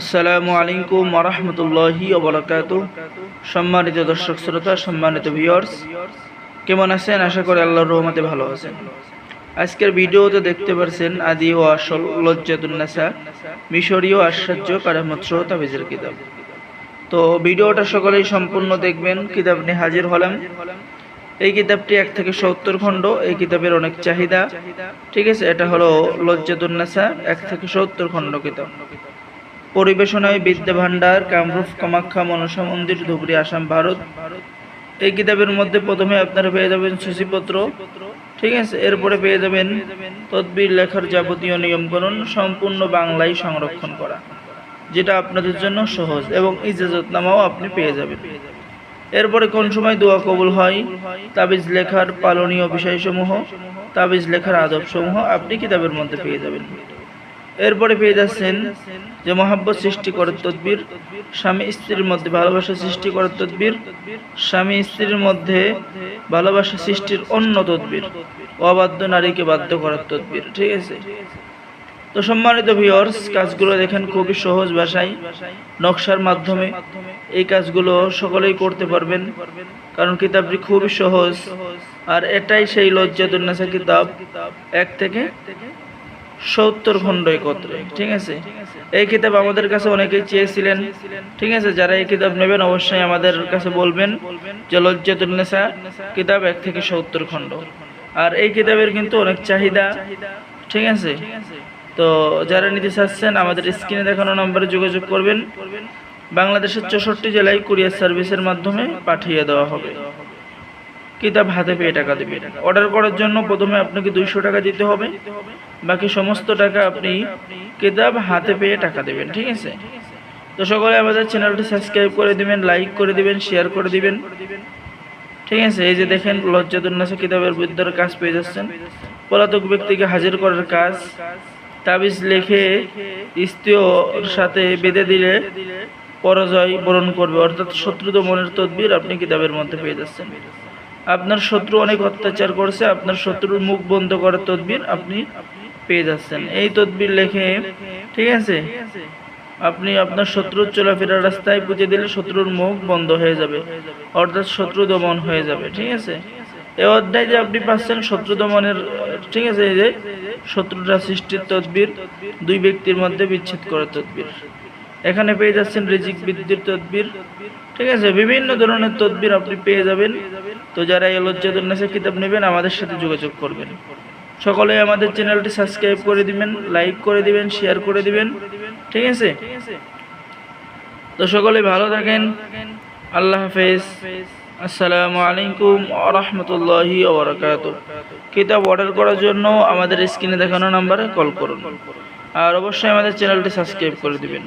আসসালামু আলাইকুম ওরহমতুল্লাহি ওবরাকাত সম্মানিত দর্শক শ্রোতা, সম্মানিত ভিউয়ার্স কেমন আছেন? আশা করি আল্লাহর রহমতে ভালো আছেন। আজকের ভিডিওতে দেখতে পারছেন আদি ও আসল লজ্জাতুন্নাসা মিশরীয় আশ্চর্য কারামত তাবিজের কিতাব। তো ভিডিওটা সকলেই সম্পূর্ণ দেখবেন, কিতাব নিয়ে হাজির হলাম। এই কিতাবটি এক থেকে সত্তর খণ্ড, এই কিতাবের অনেক চাহিদা। ঠিক আছে, এটা হলো লজ্জাতুন্নাসা এক থেকে সত্তর খণ্ড কিতাব। পরিবেশনায় বিদ্যা ভান্ডার কামরূপ, কামাখ্যা, মনসা মন্দির, ধুবড়ি, আসাম, ভারত। এই কিতাবের মধ্যে প্রথমে আপনারা পেয়ে যাবেন সূচিপত্র। ঠিক আছে? এরপরে পেয়ে যাবেন তদবির লেখার যাবতীয় নিয়মকরণ সম্পূর্ণ বাংলায় সংরক্ষণ করা, যেটা আপনাদের জন্য সহজ এবং ইজাজতনামাও আপনি পেয়ে যাবেন। এরপরে কোন সময় দোয়া কবুল হয়? তাবিজ লেখার পালনীয় বিষয়সমূহ, তাবিজ লেখার আদবসমূহ আপনি কিতাবের মধ্যে পেয়ে যাবেন। এরপরে পেয়ে যাচ্ছেন যে মহাব্বত সৃষ্টি করার তদবির, স্বামী স্ত্রীর মধ্যে ভালোবাসা সৃষ্টি করার তদবির, স্বামী স্ত্রীর মধ্যে ভালোবাসা সৃষ্টির অন্য তদবির, অবাধ্য নারীকে বাধ্য করার তদবির, ঠিক আছে? তো সম্মানিত ভিওর্স কাজগুলো দেখেন খুবই সহজ ভাষায়, নকশার মাধ্যমে এই কাজগুলো সকলেই করতে পারবেন, কারণ কিতাবটি খুবই সহজ, আর এটাই সেই লজ্জাতুন্নাসা কিতাব, এক থেকে সত্তর খণ্ড একত্রে, ঠিক আছে? এই কিতাব আমাদের কাছে অনেকেই চেয়েছিলেন, ঠিক আছে? যারা এই কিতাব নেবেন, অবশ্যই আমাদের কাছে বলবেন যে লজ্জাতুন্নেসা কিতাব এক থেকে সত্তর খণ্ড। আর এই কিতাবের কিন্তু অনেক চাহিদা, ঠিক আছে? তো যারা নিতে চাচ্ছেন, আমাদের স্ক্রিনে দেখানো নম্বরে যোগাযোগ করবেন। বাংলাদেশের চৌষট্টি জেলায় কুরিয়ার সার্ভিসের মাধ্যমে পাঠিয়ে দেওয়া হবে। কিতাব হাতে পেয়ে টাকা দেবে। অর্ডার করার জন্য প্রথমে আপনাকে দুইশো টাকা দিতে হবে। বাকি সমস্ত টাকা আপনি কিতাব হাতে পেয়ে টাকা দেবেন, ঠিক আছে? তো সকলে আমাদের চ্যানেলটি সাবস্ক্রাইব করে দিবেন, লাইক করে দিবেন শেয়ার করে দিবেন। ঠিক আছে? এই যে দেখেন লজ্জাতুন্নাসা কিতাবের বিদ্যার কাজ পেয়ে যাচ্ছেন। পলাতক ব্যক্তিকে হাজির করার কাজ। তাবিজ লেখে স্ত্রীর সাথে বেঁধে দিলে পরাজয় বরণ করবে। অর্থাৎ শত্রু দমনের তদবির আপনি কিতাবের মধ্যে পেয়ে যাচ্ছেন। আপনার শত্রু অনেক অত্যাচার করছে, আপনার শত্রুর মুখ বন্ধ করার তদবির আপনি পেয়ে যাচ্ছেন। এই তদবির লেখে, ঠিক আছে? আপনি আপনার শত্রুর চলাফেরার রাস্তায় পুঁতে দিলে শত্রুর মুখ বন্ধ হয়ে যাবে। অর্থাৎ শত্রু দমন হয়ে যাবে, ঠিক আছে? এই অধ্যায় যে আপনি পাচ্ছেন শত্রু দমনের, ঠিক আছে, এই যে শত্রুরা সৃষ্টির তদবির, দুই ব্যক্তির মধ্যে বিচ্ছেদ করার তদবির। এখানে পেয়ে যাচ্ছেন রিজিক বৃদ্ধির তদবির, ঠিক আছে? বিভিন্ন ধরনের তদবির আপনি পেয়ে যাবেন। তো যারা এই লজ্জাতুন্নাসের কিতাব নেবেন, আমাদের সাথে যোগাযোগ করবেন। সকলে আমাদের চ্যানেলটি সাবস্ক্রাইব করে দিবেন, লাইক করে দিবেন, শেয়ার করে দিবেন। ঠিক আছে? তো সকলে ভালো থাকেন। আল্লাহ হাফেজ। আসসালামু আলাইকুম আরহামতুল্লাহি ওবরাকাত কিতাব অর্ডার করার জন্য আমাদের স্ক্রিনে দেখানো নাম্বারে কল করুন। আর অবশ্যই আমাদের চ্যানেলটি সাবস্ক্রাইব করে দিবেন।